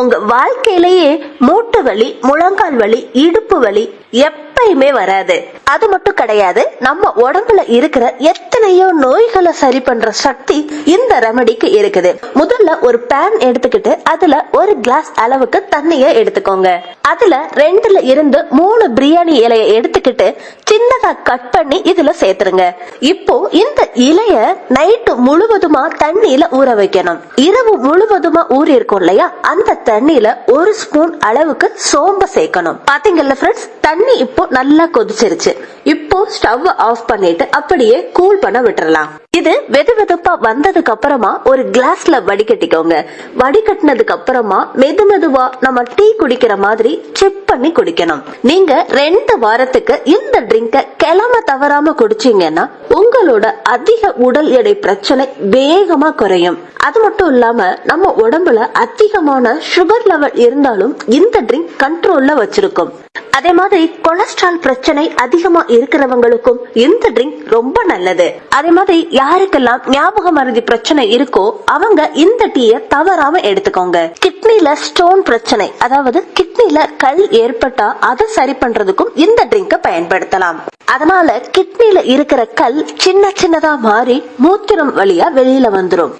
உங்க வாழ்க்கையிலேயே மூட்டு வலி முழங்கால் வலி இடுப்பு வலி எப்பயுமே வராது. அது மட்டும் கிடையாது நம்ம உடம்புல இருக்கிற எத்தனையோ நோய்களை சரி பண்ற சக்தி இந்த ரெமடிக்கு இருக்குது. முதல்ல ஒரு பேன் எடுத்துக்கிட்டு அதுல ஒரு கிளாஸ் அளவுக்கு தண்ணிய எடுத்துக்கோங்க. அதுல ரெண்டுல இருந்து மூணு பிரியாணி இலைய எடுத்துக்கிட்டு சின்னதா கட் பண்ணி இதுல சேர்த்துருங்க. இப்போ இந்த இலைய நைட்டு முழுவதுமா தண்ணியில ஊற வைக்கணும். இரவு முழுவதுமா ஊறி இருக்கும் இல்லையா? அந்த தண்ணியில ஒரு ஸ்பூன் அளவுக்கு சோம்ப சேர்க்கணும். பாத்தீங்கல்ல ஃப்ரெண்ட்ஸ் தண்ணி இப்போ நல்லா கொதிச்சிருச்சு. இப்போ ஸ்டவ் ஆஃப் பண்ணிட்டு அப்படியே கூல் பண்ண விட்டுறலாம். இது வெது வெதுப்பா வந்ததுக்கு அப்புறமா ஒரு கிளாஸ்ல வடிகட்டிக்கோங்க. வடிகட்டினதுக்கு அப்புறமா மெது மெதுவா நம்ம டீ குடிக்கிற மாதிரி சிப் பண்ணி குடிக்கணும். நீங்க ரெண்டு வாரத்துக்கு இந்த ட்ரிங்க கிளம்ப தவறாம குடிச்சீங்கன்னா உங்களோட அதிக உடல் எடை பிரச்சனை வேகமா குறையும். அது மட்டும் இல்லாம நம்ம உடம்புல அதிகமான சுகர் லெவல் இருந்தாலும் இந்த ட்ரிங்க் கண்ட்ரோல்ல வச்சிருக்கும். அதே மாதிரி கொலஸ்ட்ரால் பிரச்சனை அதிகமா இருக்கிறவங்களுக்கும் இந்த ட்ரிங்க் ரொம்ப நல்லது. அதே மாதிரி யாருக்கெல்லாம் ஞாபக மருதி பிரச்சனை இருக்கோ அவங்க இந்த டீய தவறாம எடுத்துக்கோங்க. கிட்னில ஸ்டோன் பிரச்சனை அதாவது கிட்னில கல் ஏற்பட்டா அதை சரி பண்றதுக்கும் இந்த ட்ரிங்க பயன்படுத்தலாம். அதனால கிட்னில இருக்கிற கல் சின்ன சின்னதா மாறி மூத்திரம் வழியா வெளியில வந்துரும்.